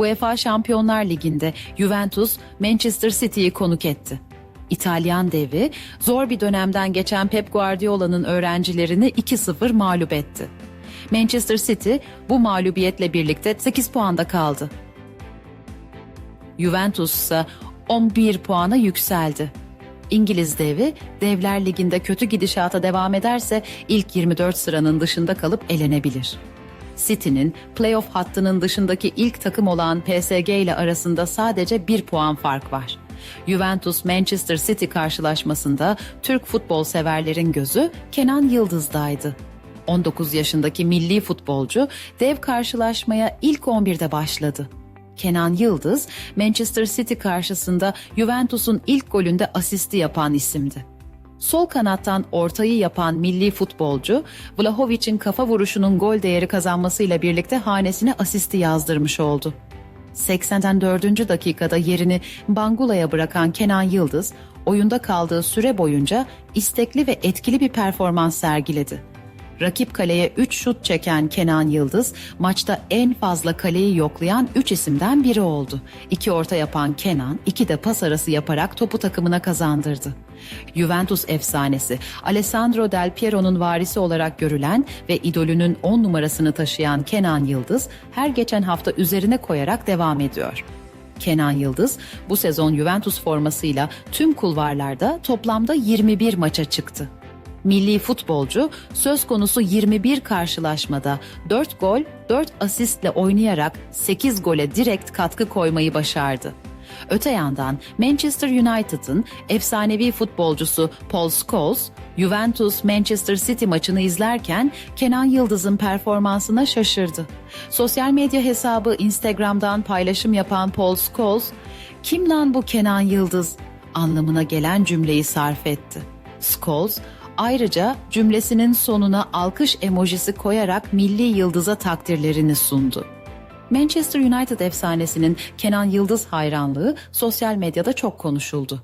UEFA Şampiyonlar Ligi'nde Juventus Manchester City'yi konuk etti. İtalyan devi zor bir dönemden geçen Pep Guardiola'nın öğrencilerini 2-0 mağlup etti. Manchester City bu mağlubiyetle birlikte 8 puanda kaldı. Juventus ise 11 puana yükseldi. İngiliz devi Devler Ligi'nde kötü gidişata devam ederse ilk 24 sıranın dışında kalıp elenebilir. City'nin playoff hattının dışındaki ilk takım olan PSG ile arasında sadece bir puan fark var. Juventus Manchester City karşılaşmasında Türk futbol severlerin gözü Kenan Yıldız'daydı. 19 yaşındaki milli futbolcu dev karşılaşmaya ilk 11'de başladı. Kenan Yıldız, Manchester City karşısında Juventus'un ilk golünde asisti yapan isimdi. Sol kanattan ortayı yapan milli futbolcu, Vlahovic'in kafa vuruşunun gol değeri kazanmasıyla birlikte hanesine asisti yazdırmış oldu. 84. dakikada yerini Bangula'ya bırakan Kenan Yıldız, oyunda kaldığı süre boyunca istekli ve etkili bir performans sergiledi. Rakip kaleye 3 şut çeken Kenan Yıldız maçta en fazla kaleyi yoklayan 3 isimden biri oldu. İki orta yapan Kenan, iki de pas arası yaparak topu takımına kazandırdı. Juventus efsanesi Alessandro Del Piero'nun varisi olarak görülen ve idolünün 10 numarasını taşıyan Kenan Yıldız her geçen hafta üzerine koyarak devam ediyor. Kenan Yıldız bu sezon Juventus formasıyla tüm kulvarlarda toplamda 21 maça çıktı. Milli futbolcu söz konusu 21 karşılaşmada 4 gol, 4 asistle oynayarak 8 gole direkt katkı koymayı başardı. Öte yandan Manchester United'ın efsanevi futbolcusu Paul Scholes, Juventus Manchester City maçını izlerken Kenan Yıldız'ın performansına şaşırdı. Sosyal medya hesabı Instagram'dan paylaşım yapan Paul Scholes, "Kim lan bu Kenan Yıldız?" anlamına gelen cümleyi sarf etti. Scholes Ayrıca cümlesinin sonuna alkış emojisi koyarak milli yıldıza takdirlerini sundu. Manchester United efsanesinin Kenan Yıldız hayranlığı sosyal medyada çok konuşuldu.